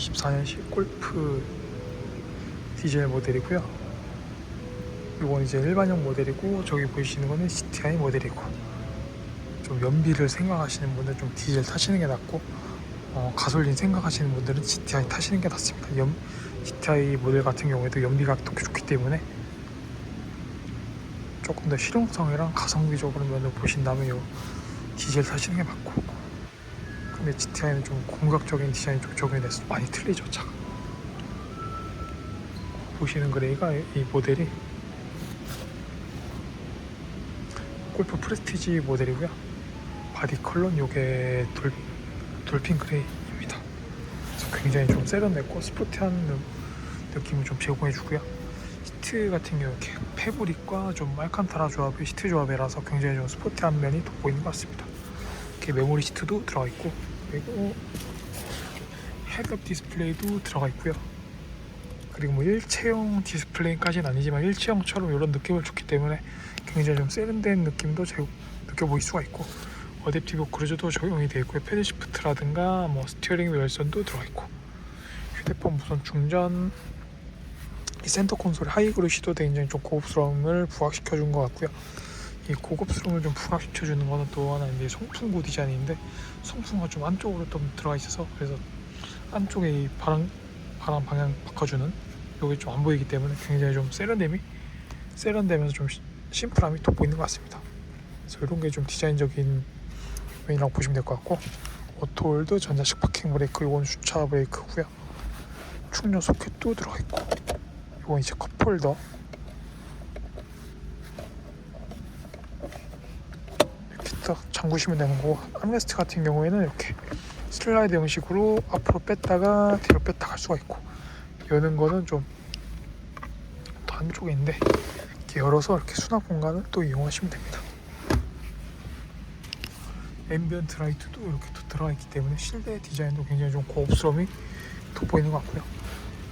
24년식 골프 디젤 모델이고요. 이건 이제 일반형 모델이고 저기 보이시는 거는 GTI 모델이고 좀 연비를 생각하시는 분들 좀 디젤 타시는 게 낫고 어, 가솔린 생각하시는 분들은 GTI 타시는 게 낫습니다. 연, GTI 모델 같은 경우에도 연비가 또 좋기 때문에 조금 더 실용성이랑 가성비적으로 면을 보신다면 요 디젤 타시는 게 맞고 근데 GTI는 좀 공격적인 디자인이 좀 적용이 돼서 많이 틀리죠 차가 보시는 그레이가 이 모델이. 골프 프레스티지 모델이고요. 바디 컬러는 요게 돌, 돌핀 그레이입니다. 그래서 굉장히 좀 세련됐고 스포티한 느- 느낌을 좀 제공해 주고요. 시트 같은 경우 이렇게 패브릭과 좀 알칸타라 조합의 시트 조합이라서 굉장히 좀 스포티한 면이 돋보이는 것 같습니다. 이렇게 메모리 시트도 들어가 있고 그리고 헤드업 디스플레이도 들어가 있고요. 그리고 뭐 일체형 디스플레이까지는 아니지만 일체형처럼 이런 느낌을 줬기 때문에 굉장히 좀 세련된 느낌도 제, 느껴보일 수가 있고 어댑티브 크루즈도 적용이 되어 있고요. 패드 시프트라든가 뭐 스티어링 열선도 들어가 있고 휴대폰 무선 충전 이 센터 콘솔의 하이그루시도 굉장히 좀 고급스러움을 부각시켜 준 것 같고요 이 고급스러움을 좀 부각시켜 주는 거는 또 하나 이제 송풍구 디자인인데 송풍구가 좀 안쪽으로 좀 들어가 있어서 그래서 안쪽에 이 바람 바람 방향 바꿔주는 여기 좀 안 보이기 때문에 굉장히 좀 세련됨이 세련되면서 좀 시- 심플함이 돋보이는 것 같습니다. 그래서 이런 게 좀 디자인적인 면이라고 보시면 될 것 같고 오토홀드 전자식 파킹 브레이크 이건 주차 브레이크고요. 충전 소켓도 들어가 있고 이건 이제 컵홀더 이렇게 딱 잠그시면 되는 거고 암레스트 같은 경우에는 이렇게 슬라이드 형식으로 앞으로 뺐다가 뒤로 뺐다 갈 수가 있고 여는 거는 좀 있는데 이렇게 열어서 이렇게 수납 공간을 또 이용하시면 됩니다. 앰비언트 라이트도 이렇게 또 들어가 있기 때문에 실내 디자인도 굉장히 좀 고급스러움이 돋보이는 것 같고요.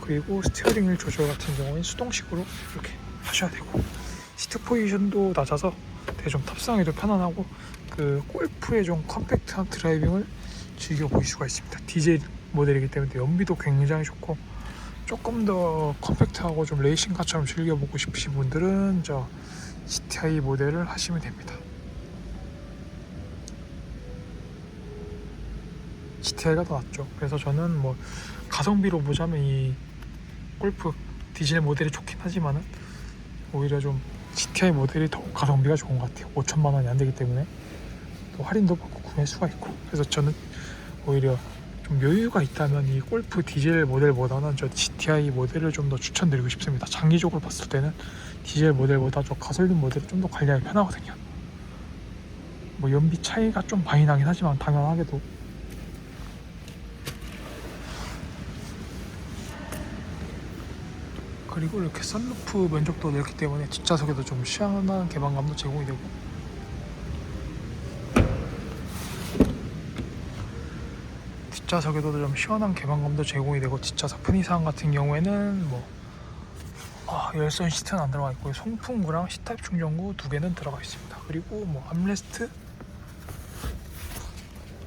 그리고 스티어링 휠 조절 같은 경우는 수동식으로 이렇게 하셔야 되고 시트 포지션도 낮아서 되게 좀 탑승하기도 편안하고 그 골프의 좀 컴팩트한 드라이빙을 즐겨 보실 수가 있습니다. 디젤 모델이기 때문에 연비도 굉장히 좋고 조금 더 컴팩트하고 좀 레이싱카처럼 즐겨보고 싶으신 분들은 저 GTI 모델을 하시면 됩니다. GTI가 더 낫죠. 그래서 저는 뭐 가성비로 보자면 이 골프 디젤 모델이 좋긴 하지만은 오히려 좀 GTI 모델이 더 가성비가 좋은 것 같아요. 5천만 원이 안 되기 때문에 또 할인도 받고 구매할 수가 있고 그래서 저는 오히려 좀 여유가 있다면 이 골프 디젤 모델보다는 저 GTI 모델을 좀 더 추천드리고 싶습니다. 장기적으로 봤을 때는 디젤 모델보다 저 가솔린 모델이 좀 더 관리하기 편하거든요. 뭐 연비 차이가 좀 많이 나긴 하지만 당연하게도 그리고 이렇게 썬루프 면적도 넓기 때문에 뒷좌석에도 좀 시원한 개방감도 제공이 되고 뒷좌석에도 좀 시원한 개방감도 제공이 되고 뒷좌석 편의상 같은 경우에는 뭐 아, 열선 시트는 안 들어가 있고 송풍구랑 C타입 충전구 두 개는 들어가 있습니다. 그리고 뭐 암레스트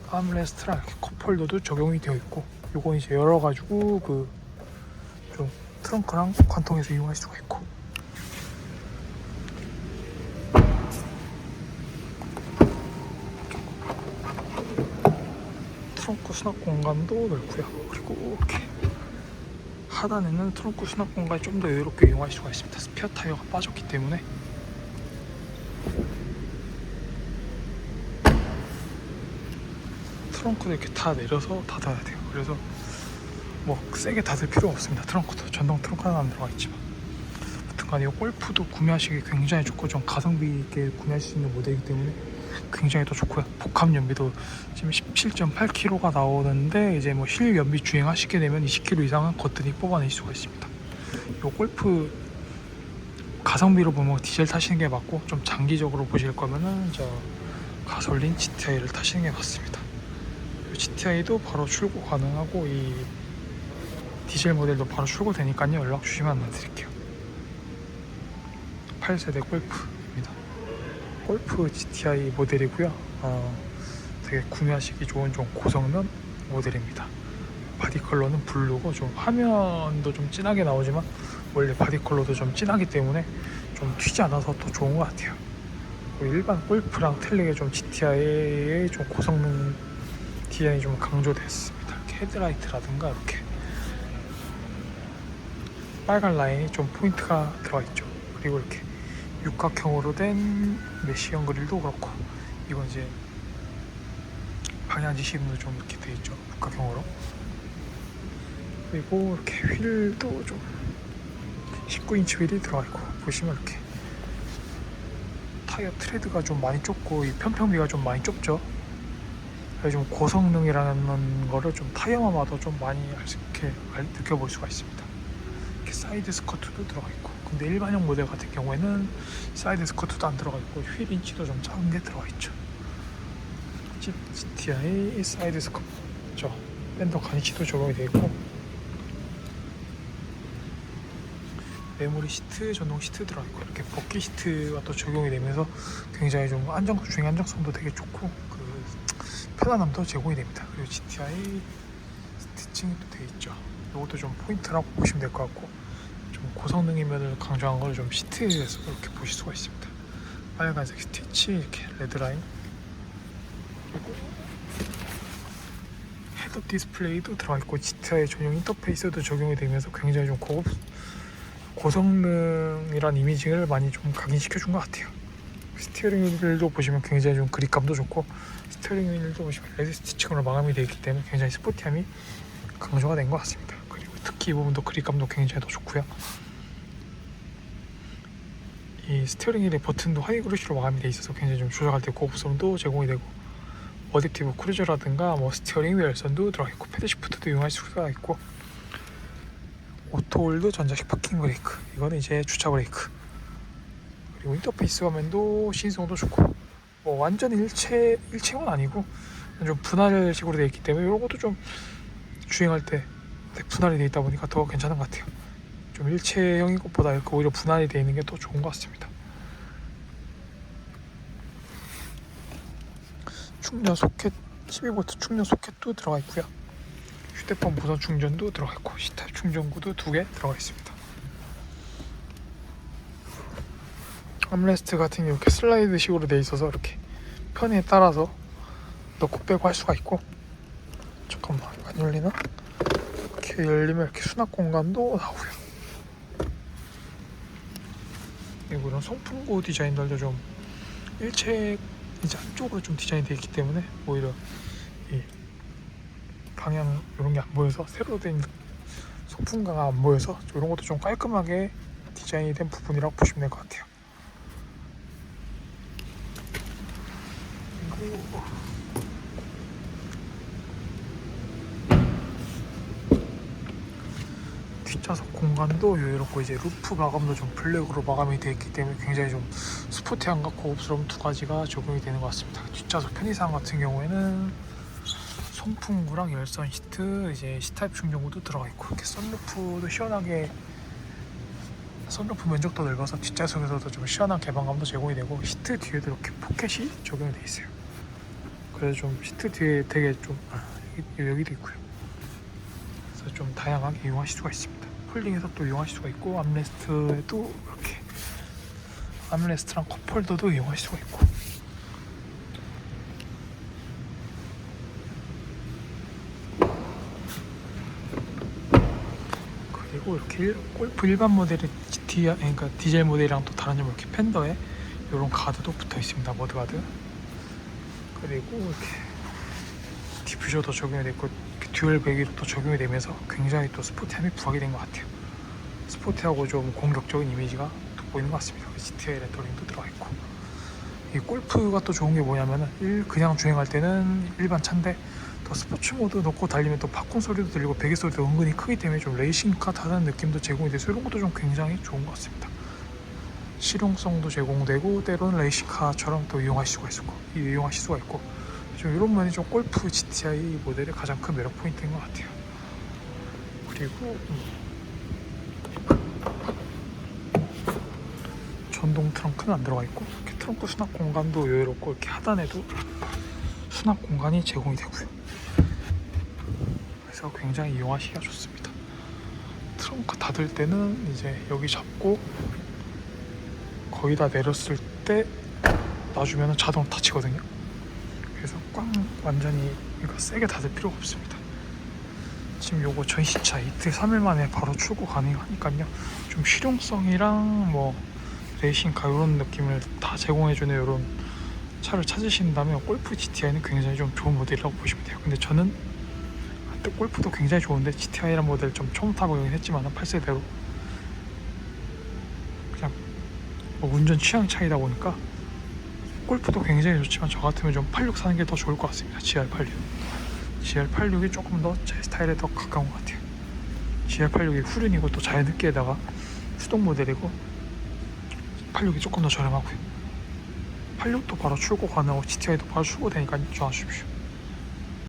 암레스트랑 이렇게 컵홀더도 적용이 되어 있고 요건 이제 열어가지고 그좀 트렁크랑 관통해서 이용할 수가 있고 트렁크 수납 공간도 넓고요. 그리고 이렇게 하단에는 트렁크 수납 공간이 좀 더 여유롭게 이용할 수가 있습니다. 스피어 타이어가 빠졌기 때문에 트렁크도 이렇게 다 내려서 닫아야 돼요. 그래서 뭐 세게 닫을 필요 없습니다. 트렁크도 전동 트렁크 하나 안 들어가 있지만 이 골프도 구매하시기 굉장히 좋고 좀 가성비 있게 구매하실 수 있는 모델이기 때문에 굉장히 더 좋고요. 복합 연비도 지금 17.8kg가 나오는데 이제 뭐실 연비 주행하시게 되면 20kg 이상은 거뜬히 뽑아낼 수가 있습니다. 이 골프 가성비로 보면 디젤 타시는 게 맞고 좀 장기적으로 보실 거면은 저 가솔린 GTI를 타시는 게 맞습니다. GTI도 바로 출고 가능하고 이 디젤 모델도 바로 출고되니까요. 연락 주시면 안내드릴게요. 8세대 골프입니다. 골프 GTI 모델이고요. 어, 되게 구매하시기 좋은 좀 고성능 모델입니다. 바디 컬러는 블루고 좀 화면도 좀 진하게 나오지만 원래 바디 컬러도 좀 진하기 때문에 좀 튀지 않아서 더 좋은 것 같아요. 일반 골프랑 틀리게 좀 GTI의 좀 고성능 디자인이 좀 강조됐습니다. 헤드라이트라든가 이렇게 빨간 라인이 좀 포인트가 들어가 있죠. 그리고 이렇게 육각형으로 된 메시형 그릴도 그렇고 이건 이제 방향 지시등도 좀 이렇게 돼 있죠. 육각형으로. 그리고 이렇게 휠도 좀 19인치 휠이 들어가 있고 보시면 이렇게 타이어 트레드가 좀 많이 좁고 이 편평비가 좀 많이 좁죠. 좀 고성능이라는 거를 좀 타이어만 봐도 좀 많이 이렇게 알- 느껴볼 수가 있습니다. 이렇게 사이드 스커트도 들어가 있고 근데 일반형 모델 같은 경우에는 사이드 스커트도 안 들어가 있고 휠 인치도 좀 작은 게 들어가 있죠. GTI 사이드 스커트 밴더 가니치도 적용이 되어 있고 메모리 시트, 전동 시트 들어가 있고 이렇게 버킷 시트가 또 적용이 되면서 굉장히 좀 안정 주행 안정성도 되게 좋고 그 편안함도 제공이 됩니다. 그리고 GTI 스티칭이 또 되어 있죠. 이것도 좀 포인트라고 보시면 될 것 같고 좀 고성능의 면을 강조한 걸 좀 시트에서 이렇게 보실 수가 있습니다. 빨간색 스티치 이렇게 레드 라인 그리고 헤드업 디스플레이도 들어가 있고 GTI 전용 인터페이스도 적용이 되면서 굉장히 좀 고급 고성능이란 이미지를 많이 좀 각인시켜 준 것 같아요. 스티어링 휠도 보시면 굉장히 좀 그립감도 좋고 스티어링 휠도 보시면 레드 스티칭으로 마감이 되어 있기 때문에 굉장히 스포티함이 강조가 된 것 같습니다. 특히 이 부분도 그립감도 굉장히 더 좋고요. 이 스티어링 휠의 버튼도 하이 그루시로 마감이 되어 있어서 굉장히 좀 조작할 때 고급성도 제공이 되고 어댑티브 크루저라든가 뭐 스티어링 휠 열선도 들어가 있고 패드 시프트도 이용할 수가 있고 오토홀드 전자식 파킹 브레이크 이거는 이제 주차 브레이크 그리고 인터페이스 화면도 신성도 좋고 뭐 완전 일체 일체는 아니고 좀 분할식으로 되어 있기 때문에 이런 것도 좀 주행할 때 분할이 되어 있다 보니까 더 괜찮은 것 같아요 좀 일체형인 것보다 이렇게 오히려 분할이 되어 있는 게 더 좋은 것 같습니다 충전 소켓 12V 충전 소켓도 들어가 있고요 휴대폰 무선 충전도 들어가 있고 C타입 충전구도 두 개 들어가 있습니다. 암레스트 같은 게 이렇게 슬라이드식으로 돼 있어서 이렇게 편에 따라서 넣고 빼고 할 수가 있고 잠깐만 안 열리나? 이렇게 열리면 이렇게 수납 공간도 나오고요. 그리고 이런 송풍구 디자인들도 좀 일체 이제 안쪽으로 좀 디자인이 되어 있기 때문에 오히려 이 방향 이런 게 안 보여서 새로 된 소품가가 안 보여서 이런 것도 좀 깔끔하게 디자인이 된 부분이라고 보시면 될 것 같아요. 그리고 좌석 공간도 여유롭고 이제 루프 마감도 좀 블랙으로 마감이 되어 있기 때문에 굉장히 좀 스포티함과 고급스러움 두 가지가 적용이 되는 것 같습니다. 뒷좌석 편의상 같은 경우에는 송풍구랑 열선 시트 이제 C타입 충전구도 들어가 있고 이렇게 썬루프도 시원하게 썬루프 면적도 넓어서 뒷좌석에서도 좀 시원한 개방감도 제공이 되고 시트 뒤에도 이렇게 포켓이 적용이 돼 있어요. 그래서 좀 시트 뒤에 되게 좀 아, 여기, 여기도 있고요. 그래서 좀 다양하게 이용하실 수가 있습니다. 폴딩해서 또 이용하실 수가 있고 암레스트에도 이렇게 암레스트랑 컵홀더도 이용하실 수가 있고. 그리고 이렇게 일- 골프 일반 모델의 GT 그러니까 디젤 모델이랑 또 다른 점 이렇게 팬더에 이런 가드도 붙어 있습니다. 머드 가드. 그리고 이렇게 디퓨저도 적용이 이렇게 듀얼 배기도 적용이 되면서 굉장히 또 스포티함이 부각이 된 것 같아요. 스포티하고 좀 공격적인 이미지가 돋보이는 것 같습니다. GTI 레터링도 들어가 있고. 이 골프가 또 좋은 게 뭐냐면은 일- 그냥 주행할 때는 일반 차인데 또 스포츠 모드 넣고 달리면 또 팝콘 소리도 들리고 베개 소리도 은근히 크기 때문에 좀 레이싱카 타는 느낌도 제공이 돼서 이런 것도 좀 굉장히 좋은 것 같습니다. 실용성도 제공되고 때로는 레이싱카처럼 또 이용하실 수가 있고 이용하실 수가 있고 좀 이런 면이 좀 골프 GTI 모델의 가장 큰 매력 포인트인 것 같아요. 그리고 음, 전동 트렁크는 안 들어가 있고 이렇게 트렁크 수납 공간도 여유롭고 이렇게 하단에도 수납 공간이 제공이 되고요. 그래서 굉장히 이용하시기가 좋습니다. 트렁크 닫을 때는 이제 여기 잡고 거의 다 내렸을 때 놔주면 자동 닫히거든요. 꽝 완전히 그러니까 세게 닫을 필요가 없습니다. 지금 요거 전시차 이틀 3일 만에 바로 출고 가능하니까요. 좀 실용성이랑 뭐 레이싱카 이런 느낌을 다 제공해주는 이런 차를 찾으신다면 골프 GTI는 굉장히 좀 좋은 모델이라고 보시면 돼요. 근데 저는 또 골프도 굉장히 좋은데 GTI라는 모델 좀 처음 타보긴 했지만 8세대로 그냥 뭐 운전 취향 차이다 보니까 골프도 굉장히 좋지만 저 같으면 좀 86 사는 게 더 좋을 것 같습니다. GR86. GR86이 조금 더 제 스타일에 더 가까운 것 같아요. GR86이 후륜이고 또 자연흡기에다가 수동 모델이고 86이 조금 더 저렴하고요. 86도 바로 출고 가능하고 GTI도 바로 출고되니까 전화 주십시오.